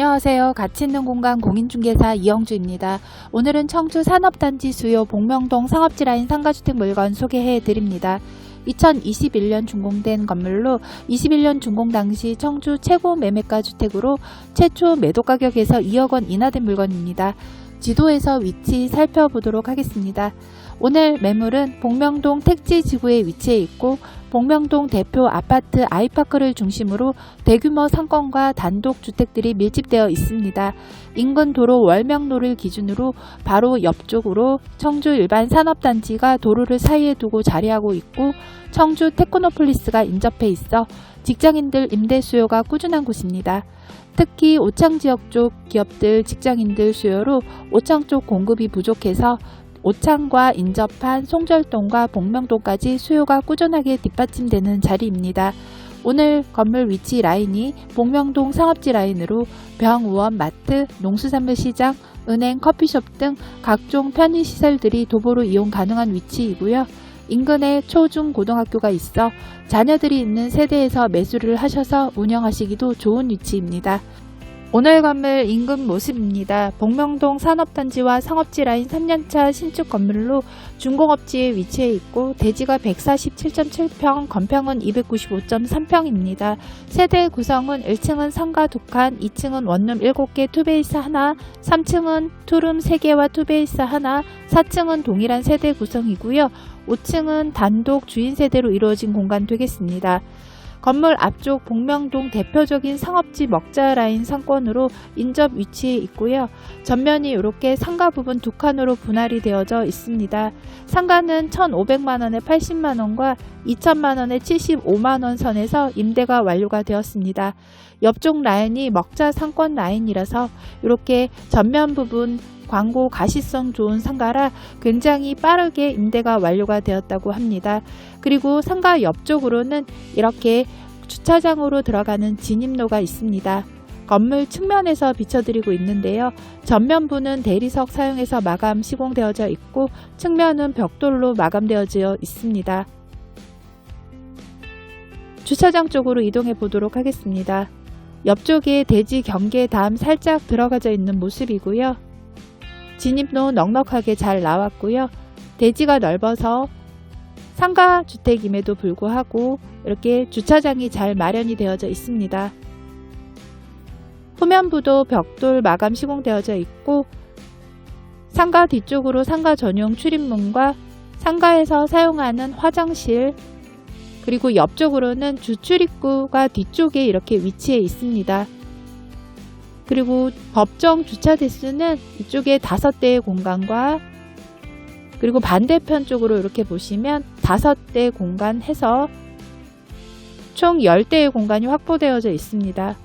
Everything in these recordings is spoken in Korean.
안녕하세요. 가치 있는 공간 공인중개사 이영주입니다. 오늘은 청주 산업단지 수요 복명동 상업지 라인 상가주택 물건 소개해 드립니다. 2021년 준공된 건물로 21년 준공 당시 청주 최고 매매가 주택으로 최초 매도 가격에서 2억 원 인하된 물건입니다. 지도에서 위치 살펴보도록 하겠습니다. 오늘 매물은 복명동 택지 지구에 위치해 있고 복명동 대표 아파트 아이파크를 중심으로 대규모 상권과 단독 주택들이 밀집되어 있습니다. 인근 도로 월명로를 기준으로 바로 옆쪽으로 청주 일반 산업단지가 도로를 사이에 두고 자리하고 있고 청주 테크노폴리스가 인접해 있어 직장인들 임대 수요가 꾸준한 곳입니다. 특히 오창 지역 쪽 기업들 직장인들 수요로 오창 쪽 공급이 부족해서 오창과 인접한 송절동과 복명동까지 수요가 꾸준하게 뒷받침되는 자리입니다. 오늘 건물 위치 라인이 복명동 상업지 라인으로 병의원 마트, 농수산물 시장, 은행, 커피숍 등 각종 편의시설들이 도보로 이용 가능한 위치이고요. 인근에 초중 고등학교가 있어 자녀들이 있는 세대에서 매수를 하셔서 운영하시기도 좋은 위치입니다. 오늘 건물 인근 모습입니다. 복명동 산업단지와 상업지 라인 3년차 신축 건물로 중공업지에 위치해 있고 대지가 147.7평, 건평은 295.3평입니다. 세대 구성은 1층은 상가 2칸, 2층은 원룸 7개 투베이스 하나, 3층은 투룸 3개와 투베이스 하나, 4층은 동일한 세대 구성이고요. 5층은 단독 주인 세대로 이루어진 공간 되겠습니다. 건물 앞쪽 복명동 대표적인 상업지 먹자 라인 상권으로 인접 위치해 있고요. 전면이 이렇게 상가 부분 두 칸으로 분할이 되어져 있습니다. 상가는 1,500만원에 80만원과 2천만원에 75만원 선에서 임대가 완료가 되었습니다. 옆쪽 라인이 먹자 상권 라인이라서 이렇게 전면 부분 광고 가시성 좋은 상가라 굉장히 빠르게 임대가 완료가 되었다고 합니다. 그리고 상가 옆쪽으로는 이렇게 주차장으로 들어가는 진입로가 있습니다. 건물 측면에서 비춰드리고 있는데요. 전면부는 대리석 사용해서 마감 시공되어져 있고 측면은 벽돌로 마감되어져 있습니다. 주차장 쪽으로 이동해 보도록 하겠습니다. 옆쪽에 대지 경계 담 살짝 들어가져 있는 모습이고요. 진입로 넉넉하게 잘 나왔고요. 대지가 넓어서 상가 주택임에도 불구하고 이렇게 주차장이 잘 마련이 되어져 있습니다. 후면부도 벽돌 마감 시공되어져 있고 상가 뒤쪽으로 상가 전용 출입문과 상가에서 사용하는 화장실 그리고 옆쪽으로는 주출입구가 뒤쪽에 이렇게 위치해 있습니다. 그리고 법정 주차 대수는 이쪽에 다섯 대의 공간과 그리고 반대편 쪽으로 이렇게 보시면 다섯 대 공간 해서 총 10대의 공간이 확보되어져 있습니다.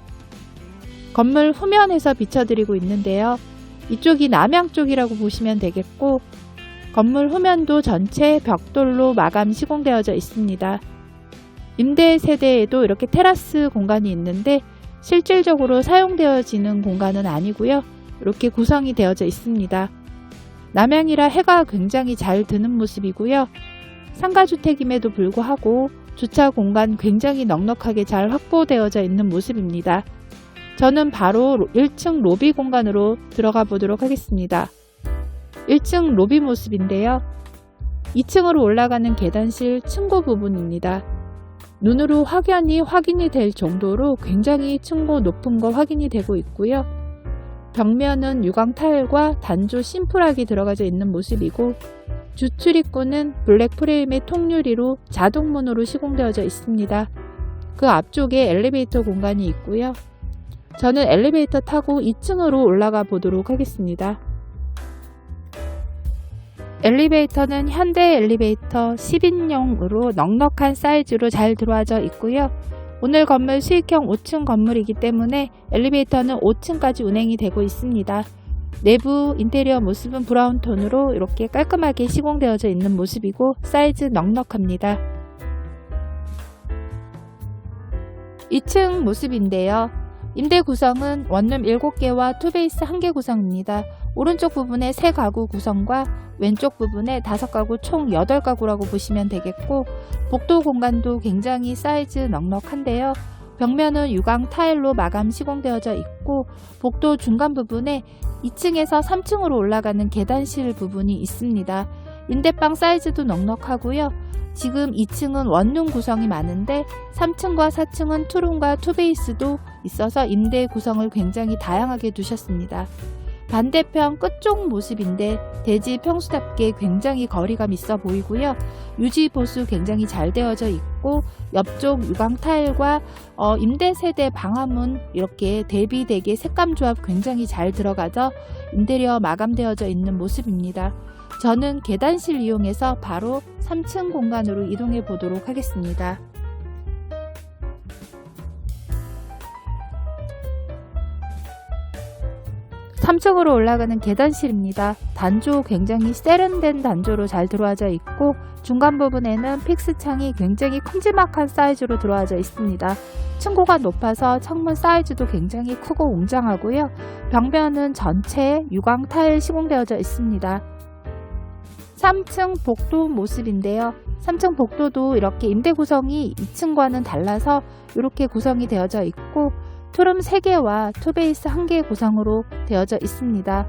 건물 후면에서 비춰드리고 있는데요. 이쪽이 남향 쪽이라고 보시면 되겠고 건물 후면도 전체 벽돌로 마감 시공되어져 있습니다. 임대 세대에도 이렇게 테라스 공간이 있는데 실질적으로 사용되어지는 공간은 아니고요. 이렇게 구성이 되어져 있습니다. 남향이라 해가 굉장히 잘 드는 모습이고요. 상가주택임에도 불구하고 주차 공간 굉장히 넉넉하게 잘 확보되어져 있는 모습입니다. 저는 바로 1층 로비 공간으로 들어가 보도록 하겠습니다. 1층 로비 모습인데요. 2층으로 올라가는 계단실 층고 부분입니다. 눈으로 확연히 확인이 될 정도로 굉장히 층고 높은 거 확인이 되고 있고요. 벽면은 유광 타일과 단조 심플하게 들어가져 있는 모습이고 주출입구는 블랙 프레임의 통유리로 자동문으로 시공되어져 있습니다. 그 앞쪽에 엘리베이터 공간이 있고요. 저는 엘리베이터 타고 2층으로 올라가 보도록 하겠습니다. 엘리베이터는 현대 엘리베이터 10인용으로 넉넉한 사이즈로 잘 들어와져 있고요. 오늘 건물 수익형 5층 건물이기 때문에 엘리베이터는 5층까지 운행이 되고 있습니다. 내부 인테리어 모습은 브라운 톤으로 이렇게 깔끔하게 시공되어져 있는 모습이고 사이즈 넉넉합니다. 2층 모습인데요. 임대 구성은 원룸 7개와 투베이스 1개 구성입니다. 오른쪽 부분에 3가구 구성과 왼쪽 부분에 5가구 총 8가구라고 보시면 되겠고 복도 공간도 굉장히 사이즈 넉넉한데요. 벽면은 유광 타일로 마감 시공되어져 있고 복도 중간 부분에 2층에서 3층으로 올라가는 계단실 부분이 있습니다. 임대방 사이즈도 넉넉하고요. 지금 2층은 원룸 구성이 많은데 3층과 4층은 투룸과 투베이스도 있어서 임대 구성을 굉장히 다양하게 두셨습니다. 반대편 끝쪽 모습인데 대지 평수답게 굉장히 거리감 있어 보이고요. 유지 보수 굉장히 잘 되어져 있고 옆쪽 유광 타일과 어, 임대 세대 방화문 이렇게 대비되게 색감 조합 굉장히 잘 들어가서 인테리어 마감되어져 있는 모습입니다. 저는 계단실 이용해서 바로 3층 공간으로 이동해 보도록 하겠습니다. 3층으로 올라가는 계단실입니다. 단조 굉장히 세련된 단조로 잘 들어와져 있고 중간 부분에는 픽스 창이 굉장히 큼지막한 사이즈로 들어와져 있습니다. 층고가 높아서 창문 사이즈도 굉장히 크고 웅장하고요. 벽면은 전체 유광 타일 시공되어져 있습니다. 3층 복도 모습인데요. 3층 복도도 이렇게 임대 구성이 2층과는 달라서 이렇게 구성이 되어져 있고 투룸 3개와 투베이스 1개 구성으로 되어져 있습니다.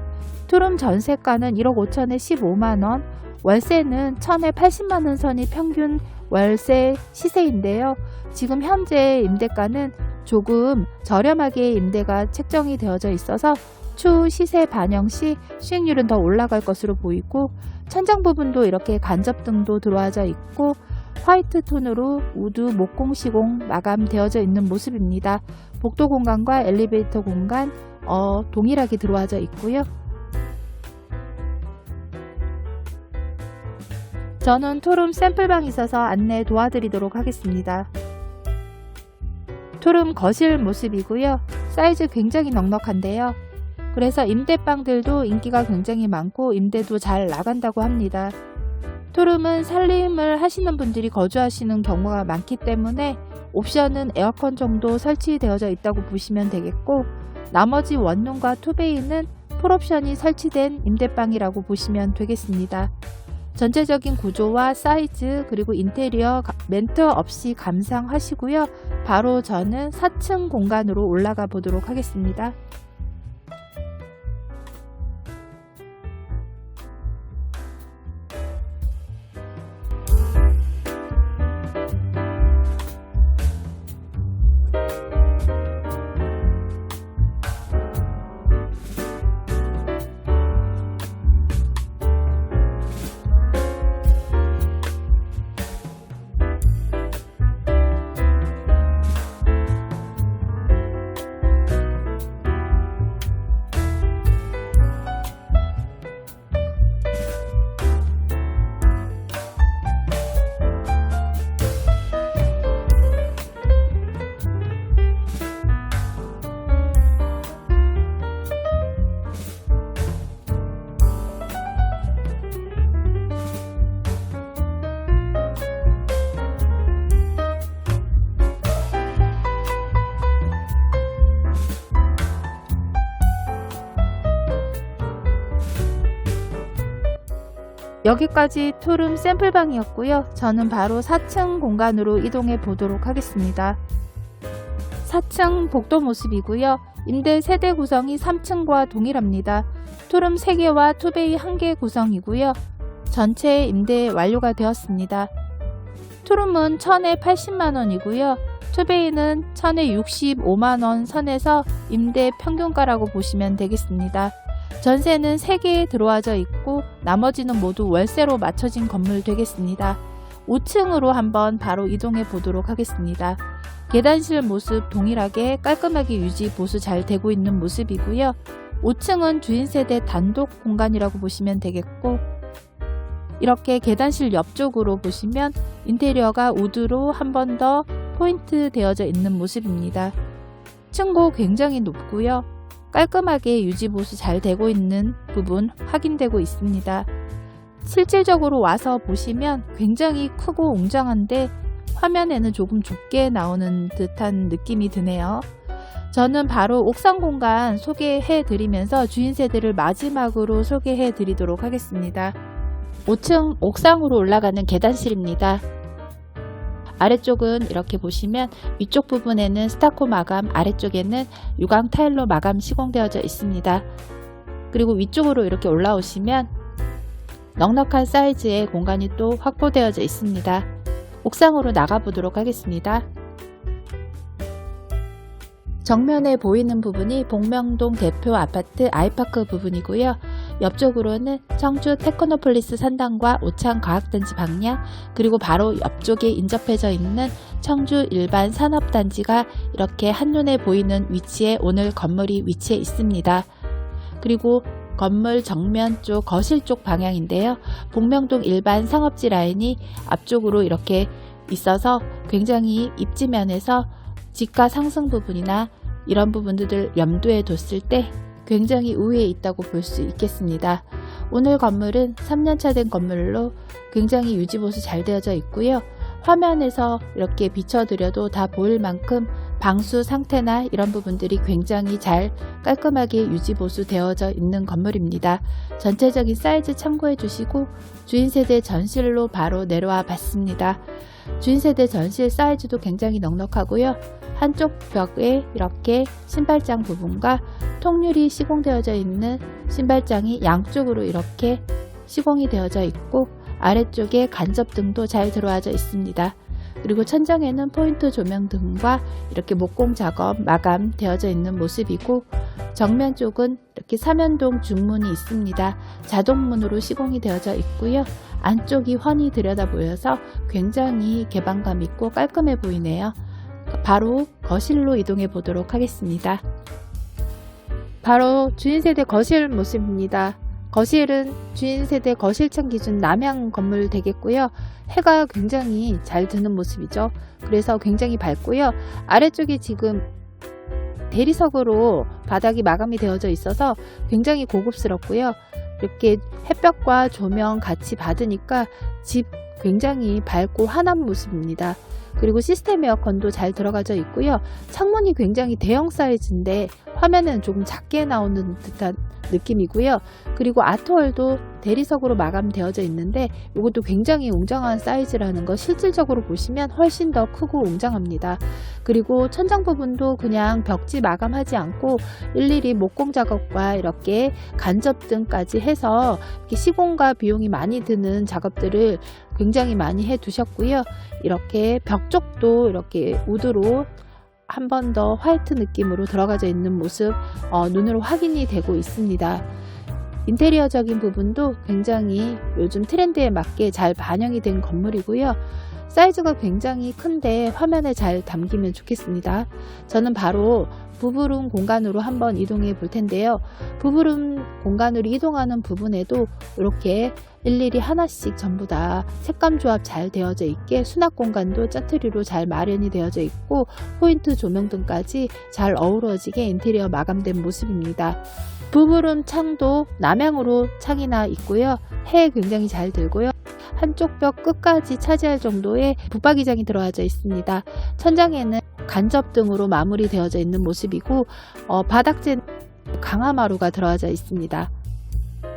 투룸 전세가는 1억 5천에 15만원, 월세는 1천에 80만원 선이 평균 월세 시세인데요. 지금 현재 임대가는 조금 저렴하게 임대가 책정이 되어져 있어서 추후 시세 반영 시 수익률은 더 올라갈 것으로 보이고 천장 부분도 이렇게 간접등도 들어와져 있고 화이트 톤으로 우드 목공 시공 마감되어져 있는 모습입니다. 복도 공간과 엘리베이터 공간 어, 동일하게 들어와져 있고요. 저는 토룸 샘플방이 있어서 안내 도와드리도록 하겠습니다. 토룸 거실 모습이고요. 사이즈 굉장히 넉넉한데요. 그래서 임대방들도 인기가 굉장히 많고 임대도 잘 나간다고 합니다. 토룸은 살림을 하시는 분들이 거주하시는 경우가 많기 때문에 옵션은 에어컨 정도 설치되어져 있다고 보시면 되겠고 나머지 원룸과 투베이는 풀옵션이 설치된 임대방이라고 보시면 되겠습니다. 전체적인 구조와 사이즈 그리고 인테리어 멘트 없이 감상하시고요. 바로 저는 4층 공간으로 올라가 보도록 하겠습니다. 여기까지 투룸 샘플방이었고요. 저는 바로 4층 공간으로 이동해 보도록 하겠습니다. 4층 복도 모습이고요. 임대 세대 구성이 3층과 동일합니다. 투룸 3개와 투베이 1개 구성이고요. 전체 임대 완료가 되었습니다. 투룸은 1000에 80만원이고요. 투베이는 1000에 65만원 선에서 임대 평균가라고 보시면 되겠습니다. 전세는 3개 들어와져 있고 나머지는 모두 월세로 맞춰진 건물 되겠습니다. 5층으로 한번 바로 이동해 보도록 하겠습니다. 계단실 모습 동일하게 깔끔하게 유지 보수 잘 되고 있는 모습이고요. 5층은 주인 세대 단독 공간이라고 보시면 되겠고 이렇게 계단실 옆쪽으로 보시면 인테리어가 우드로 한 번 더 포인트 되어져 있는 모습입니다. 층고 굉장히 높고요. 깔끔하게 유지보수 잘 되고 있는 부분 확인되고 있습니다. 실질적으로 와서 보시면 굉장히 크고 웅장한데 화면에는 조금 좁게 나오는 듯한 느낌이 드네요. 저는 바로 옥상 공간 소개해 드리면서 주인 세대를 마지막으로 소개해 드리도록 하겠습니다. 5층 옥상으로 올라가는 계단실입니다. 아래쪽은 이렇게 보시면 위쪽 부분에는 스타코 마감, 아래쪽에는 유광 타일로 마감 시공되어져 있습니다. 그리고 위쪽으로 이렇게 올라오시면 넉넉한 사이즈의 공간이 또 확보되어져 있습니다. 옥상으로 나가보도록 하겠습니다. 정면에 보이는 부분이 복명동 대표 아파트 아이파크 부분이고요. 옆쪽으로는 청주 테크노폴리스 산당과 오창 과학단지 방향 그리고 바로 옆쪽에 인접해져 있는 청주 일반 산업단지가 이렇게 한눈에 보이는 위치에 오늘 건물이 위치해 있습니다. 그리고 건물 정면 쪽 거실 쪽 방향인데요. 복명동 일반 상업지 라인이 앞쪽으로 이렇게 있어서 굉장히 입지면에서 지가 상승 부분이나 이런 부분들을 염두에 뒀을 때 굉장히 우위에 있다고 볼 수 있겠습니다. 오늘 건물은 3년차 된 건물로 굉장히 유지보수 잘 되어져 있고요. 화면에서 이렇게 비춰드려도 다 보일 만큼 방수 상태나 이런 부분들이 굉장히 잘 깔끔하게 유지보수 되어져 있는 건물입니다. 전체적인 사이즈 참고해 주시고 주인 세대 전실로 바로 내려와 봤습니다. 주인 세대 전실 사이즈도 굉장히 넉넉하고요. 한쪽 벽에 이렇게 신발장 부분과 통유리 시공되어져 있는 신발장이 양쪽으로 이렇게 시공이 되어져 있고 아래쪽에 간접등도 잘 들어와져 있습니다. 그리고 천장에는 포인트 조명 등과 이렇게 목공 작업 마감 되어져 있는 모습이고 정면 쪽은 이렇게 사면동 중문이 있습니다. 자동문으로 시공이 되어져 있고요. 안쪽이 훤히 들여다 보여서 굉장히 개방감 있고 깔끔해 보이네요. 바로 거실로 이동해 보도록 하겠습니다. 바로 주인 세대 거실 모습입니다. 거실은 주인 세대 거실층 기준 남향 건물 되겠고요. 해가 굉장히 잘 드는 모습이죠. 그래서 굉장히 밝고요. 아래쪽이 지금 대리석으로 바닥이 마감이 되어져 있어서 굉장히 고급스럽고요. 이렇게 햇볕과 조명 같이 받으니까 집 굉장히 밝고 환한 모습입니다. 그리고 시스템 에어컨도 잘 들어가져 있고요. 창문이 굉장히 대형 사이즈인데 화면에는 조금 작게 나오는 듯한 느낌이고요. 그리고 아트월도 대리석으로 마감되어져 있는데 이것도 굉장히 웅장한 사이즈라는 거 실질적으로 보시면 훨씬 더 크고 웅장합니다. 그리고 천장 부분도 그냥 벽지 마감하지 않고 일일이 목공 작업과 이렇게 간접 등까지 해서 이렇게 시공과 비용이 많이 드는 작업들을 굉장히 많이 해 두셨고요. 이렇게 벽 쪽도 이렇게 우드로 한 번 더 화이트 느낌으로 들어가져 있는 모습 어, 눈으로 확인이 되고 있습니다. 인테리어적인 부분도 굉장히 요즘 트렌드에 맞게 잘 반영이 된 건물이고요. 사이즈가 굉장히 큰데 화면에 잘 담기면 좋겠습니다. 저는 바로 부부룸 공간으로 한번 이동해 볼 텐데요. 부부룸 공간으로 이동하는 부분에도 이렇게 일일이 하나씩 전부 다 색감 조합 잘 되어져 있게 수납 공간도 짜투리로 잘 마련이 되어져 있고 포인트 조명 등까지 잘 어우러지게 인테리어 마감된 모습입니다. 부부룸 창도 남향으로 창이 나 있고요. 해 굉장히 잘 들고요. 한쪽 벽 끝까지 차지할 정도의 붙박이장이 들어와져 있습니다. 천장에는 간접 등으로 마무리되어져 있는 모습이고 어, 바닥재는 강화마루가 들어와져 있습니다.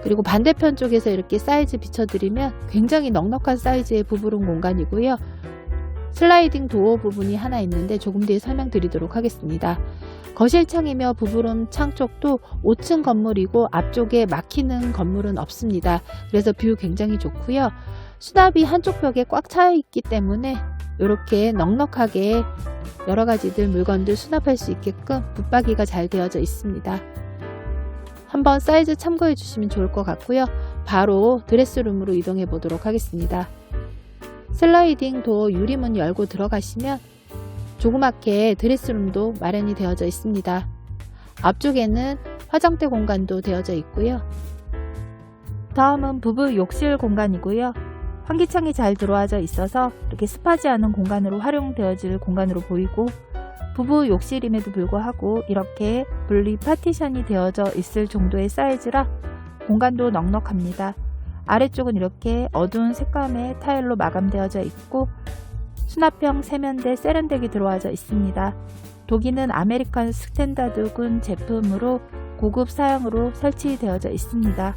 그리고 반대편 쪽에서 이렇게 사이즈 비춰드리면 굉장히 넉넉한 사이즈의 부부룸 공간이고요. 슬라이딩 도어 부분이 하나 있는데 조금 뒤에 설명드리도록 하겠습니다. 거실 창이며 부부룸 창 쪽도 5층 건물이고 앞쪽에 막히는 건물은 없습니다. 그래서 뷰 굉장히 좋고요. 수납이 한쪽 벽에 꽉 차 있기 때문에 이렇게 넉넉하게 여러 가지들 물건들 수납할 수 있게끔 붙박이가 잘 되어져 있습니다. 한번 사이즈 참고해 주시면 좋을 것 같고요. 바로 드레스룸으로 이동해 보도록 하겠습니다. 슬라이딩 도어 유리문 열고 들어가시면 조그맣게 드레스룸도 마련이 되어져 있습니다. 앞쪽에는 화장대 공간도 되어져 있고요. 다음은 부부 욕실 공간이고요. 환기창이 잘 들어와져 있어서 이렇게 습하지 않은 공간으로 활용되어질 공간으로 보이고 부부 욕실임에도 불구하고 이렇게 분리 파티션이 되어져 있을 정도의 사이즈라 공간도 넉넉합니다. 아래쪽은 이렇게 어두운 색감의 타일로 마감되어져 있고 수납형 세면대 세련되게 들어와져 있습니다. 독일은 아메리칸 스탠다드군 제품으로 고급 사양으로 설치되어져 있습니다.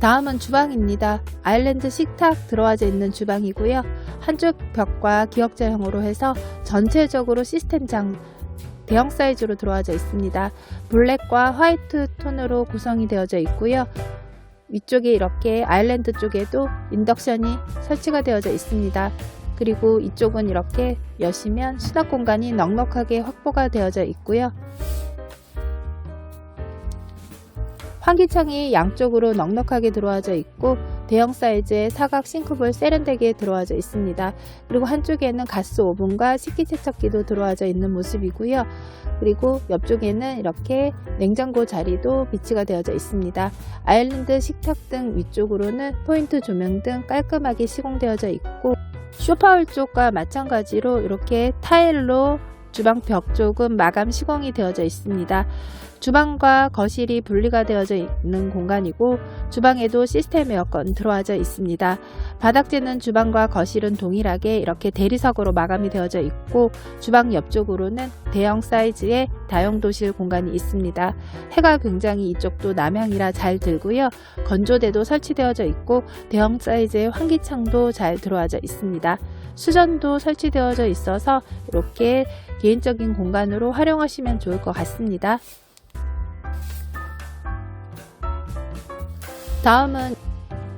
다음은 주방입니다. 아일랜드 식탁 들어와져 있는 주방이고요. 한쪽 벽과 기역자형으로 해서 전체적으로 시스템장 대형 사이즈로 들어와져 있습니다. 블랙과 화이트 톤으로 구성이 되어져 있고요. 위쪽에 이렇게 아일랜드 쪽에도 인덕션이 설치가 되어져 있습니다. 그리고 이쪽은 이렇게 여시면 수납 공간이 넉넉하게 확보가 되어져 있고요. 환기창이 양쪽으로 넉넉하게 들어와져 있고 대형 사이즈의 사각 싱크볼 세련되게 들어와져 있습니다. 그리고 한쪽에는 가스 오븐과 식기 세척기도 들어와져 있는 모습이고요. 그리고 옆쪽에는 이렇게 냉장고 자리도 비치가 되어져 있습니다. 아일랜드 식탁 등 위쪽으로는 포인트 조명 등 깔끔하게 시공되어져 있고 쇼파홀 쪽과 마찬가지로 이렇게 타일로 주방 벽 쪽은 마감 시공이 되어져 있습니다. 주방과 거실이 분리가 되어져 있는 공간이고 주방에도 시스템 에어컨 들어와져 있습니다. 바닥재는 주방과 거실은 동일하게 이렇게 대리석으로 마감이 되어져 있고 주방 옆쪽으로는 대형 사이즈의 다용 도실 공간이 있습니다. 해가 굉장히 이쪽도 남향이라 잘 들고요. 건조대도 설치되어져 있고 대형 사이즈의 환기창도 잘 들어와져 있습니다. 수전도 설치되어져 있어서 이렇게 개인적인 공간으로 활용하시면 좋을 것 같습니다. 다음은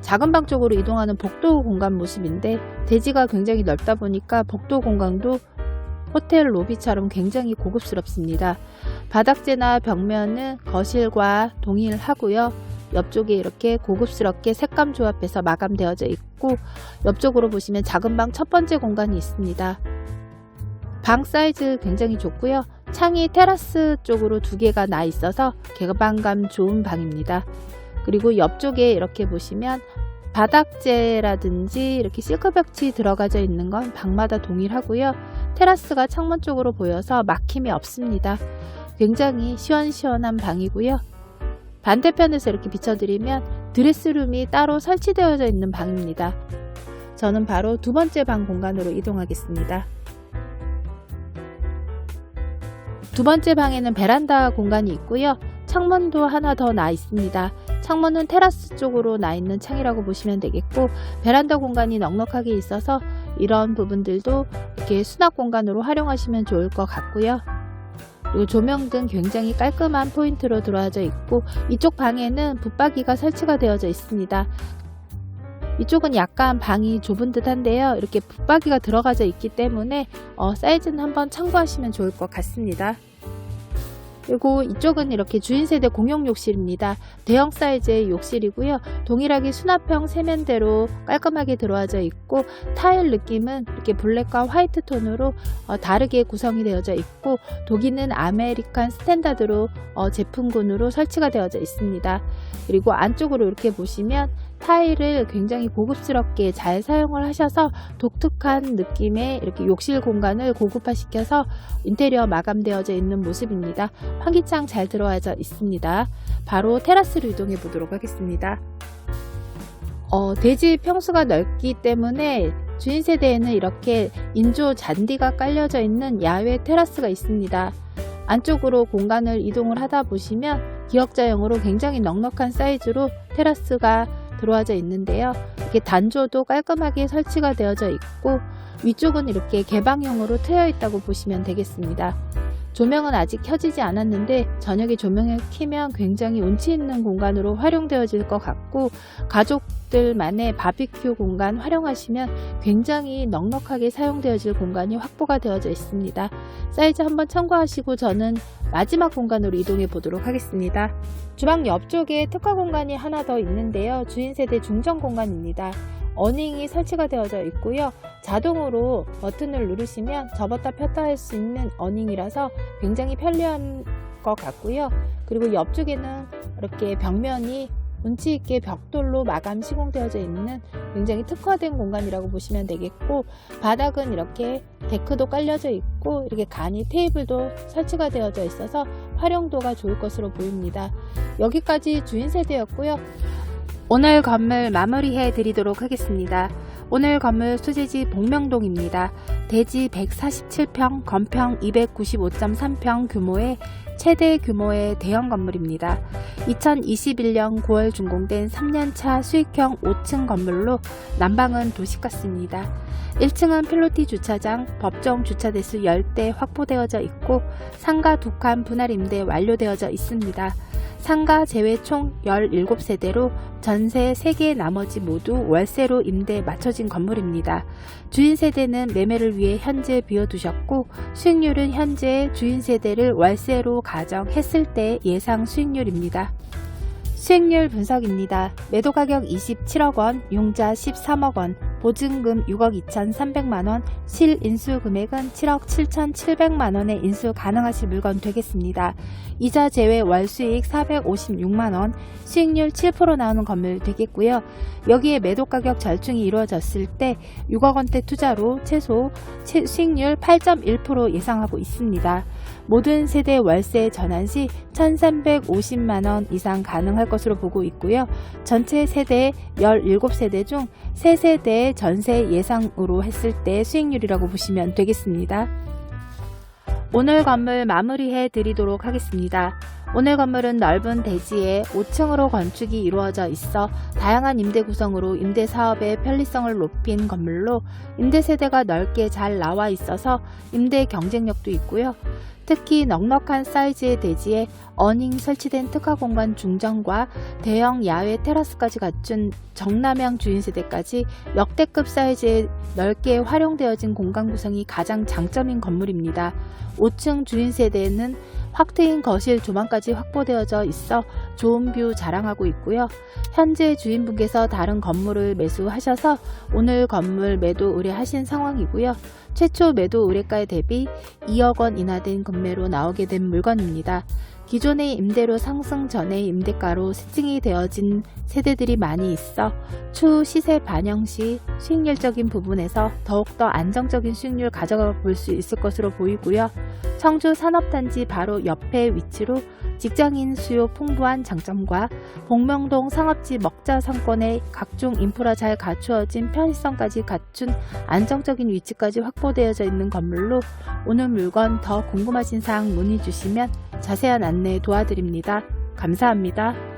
작은 방 쪽으로 이동하는 복도 공간 모습인데 대지가 굉장히 넓다 보니까 복도 공간도 호텔 로비처럼 굉장히 고급스럽습니다. 바닥재나 벽면은 거실과 동일하고요. 옆쪽에 이렇게 고급스럽게 색감 조합해서 마감되어져 있고 옆쪽으로 보시면 작은 방 첫 번째 공간이 있습니다. 방 사이즈 굉장히 좋고요. 창이 테라스 쪽으로 두 개가 나 있어서 개방감 좋은 방입니다. 그리고 옆쪽에 이렇게 보시면 바닥재라든지 이렇게 실크벽지 들어가져 있는 건 방마다 동일하고요. 테라스가 창문 쪽으로 보여서 막힘이 없습니다. 굉장히 시원시원한 방이고요. 반대편에서 이렇게 비춰드리면 드레스룸이 따로 설치되어져 있는 방입니다. 저는 바로 두 번째 방 공간으로 이동하겠습니다. 두 번째 방에는 베란다 공간이 있고요. 창문도 하나 더 나 있습니다. 창문은 테라스 쪽으로 나 있는 창이라고 보시면 되겠고 베란다 공간이 넉넉하게 있어서 이런 부분들도 이렇게 수납 공간으로 활용하시면 좋을 것 같고요. 그리고 조명 등 굉장히 깔끔한 포인트로 들어와져 있고 이쪽 방에는 붙박이가 설치가 되어져 있습니다. 이쪽은 약간 방이 좁은 듯한데요. 이렇게 붙박이가 들어가져 있기 때문에 어, 사이즈는 한번 참고하시면 좋을 것 같습니다. 그리고 이쪽은 이렇게 주인 세대 공용 욕실입니다. 대형 사이즈의 욕실이고요. 동일하게 수납형 세면대로 깔끔하게 들어와져 있고 타일 느낌은 이렇게 블랙과 화이트 톤으로 어, 다르게 구성이 되어져 있고 독일은 아메리칸 스탠다드로 어, 제품군으로 설치가 되어져 있습니다. 그리고 안쪽으로 이렇게 보시면 타일을 굉장히 고급스럽게 잘 사용을 하셔서 독특한 느낌의 이렇게 욕실 공간을 고급화시켜서 인테리어 마감되어져 있는 모습입니다. 환기창 잘 들어와져 있습니다. 바로 테라스로 이동해 보도록 하겠습니다. 어, 대지 평수가 넓기 때문에 주인 세대에는 이렇게 인조 잔디가 깔려져 있는 야외 테라스가 있습니다. 안쪽으로 공간을 이동을 하다 보시면 기역자형으로 굉장히 넉넉한 사이즈로 테라스가 들어와져 있는데요. 이렇게 단조도 깔끔하게 설치가 되어져 있고 위쪽은 이렇게 개방형으로 트여 있다고 보시면 되겠습니다. 조명은 아직 켜지지 않았는데 저녁에 조명을 켜면 굉장히 운치 있는 공간으로 활용되어질 것 같고 가족 들만의 바비큐 공간 활용하시면 굉장히 넉넉하게 사용되어질 공간이 확보가 되어져 있습니다. 사이즈 한번 참고하시고 저는 마지막 공간으로 이동해 보도록 하겠습니다. 주방 옆쪽에 특화 공간이 하나 더 있는데요. 주인 세대 중정 공간입니다. 어닝이 설치가 되어져 있고요. 자동으로 버튼을 누르시면 접었다 폈다 할 수 있는 어닝이라서 굉장히 편리한 것 같고요. 그리고 옆쪽에는 이렇게 벽면이 운치 있게 벽돌로 마감 시공되어져 있는 굉장히 특화된 공간이라고 보시면 되겠고 바닥은 이렇게 데크도 깔려져 있고 이렇게 간이 테이블도 설치가 되어져 있어서 활용도가 좋을 것으로 보입니다. 여기까지 주인 세대였고요. 오늘 건물 마무리해 드리도록 하겠습니다. 오늘 건물 소재지 복명동입니다. 대지 147평, 건평 295.3평 규모의 최대 규모의 대형 건물입니다. 2021년 9월 준공된 3년차 수익형 5층 건물로 난방은 도시가스입니다. 1층은 필로티 주차장, 법정 주차 대수 10대 확보되어져 있고 상가 2칸 분할 임대 완료되어져 있습니다. 상가 제외 총 17세대로 전세 3개 나머지 모두 월세로 임대 맞춰진 건물입니다. 주인 세대는 매매를 위해 현재 비워두셨고 수익률은 현재 주인 세대를 월세로 가정했을 때 예상 수익률입니다. 수익률 분석입니다. 매도 가격 27억 원, 융자 13억 원, 보증금 6억 2,300만 원, 실 인수 금액은 7억 7,700만 원에 인수 가능하실 물건 되겠습니다. 이자 제외 월 수익 456만 원, 수익률 7% 나오는 건물 되겠고요. 여기에 매도 가격 절충이 이루어졌을 때 6억 원대 투자로 최소 채- 수익률 8.1% 예상하고 있습니다. 모든 세대 월세 전환 시 1,350만 원 이상 가능할 것으로 보고 있고요. 전체 세대 17세대 중 3세대 전세 예상으로 했을 때 수익률이라고 보시면 되겠습니다. 오늘 건물 마무리해 드리도록 하겠습니다. 오늘 건물은 넓은 대지에 5층으로 건축이 이루어져 있어 다양한 임대 구성으로 임대 사업의 편리성을 높인 건물로 임대 세대가 넓게 잘 나와 있어서 임대 경쟁력도 있고요. 특히 넉넉한 사이즈의 대지에 어닝 설치된 특화 공간 중정과 대형 야외 테라스까지 갖춘 정남향 주인 세대까지 역대급 사이즈의 넓게 활용되어진 공간 구성이 가장 장점인 건물입니다. 5층 주인 세대에는 확 트인 거실 조망까지 확보되어져 있어 좋은 뷰 자랑하고 있고요. 현재 주인분께서 다른 건물을 매수하셔서 오늘 건물 매도 의뢰하신 상황이고요. 최초 매도 의뢰가에 대비 2억 원 이나 된 금매로 나오게 된 물건입니다. 기존의 임대료 상승 전의 임대가로 세팅이 되어진 세대들이 많이 있어 추후 시세 반영 시 수익률적인 부분에서 더욱더 안정적인 수익률 가져가 볼 수 있을 것으로 보이고요. 청주 산업단지 바로 옆에 위치로 직장인 수요 풍부한 장점과 복명동 상업지 먹자 상권의 각종 인프라 잘 갖추어진 편의성까지 갖춘 안정적인 위치까지 확보되어져 있는 건물로 오늘 물건 더 궁금하신 사항 문의 주시면 자세한 안내 도와드립니다. 감사합니다.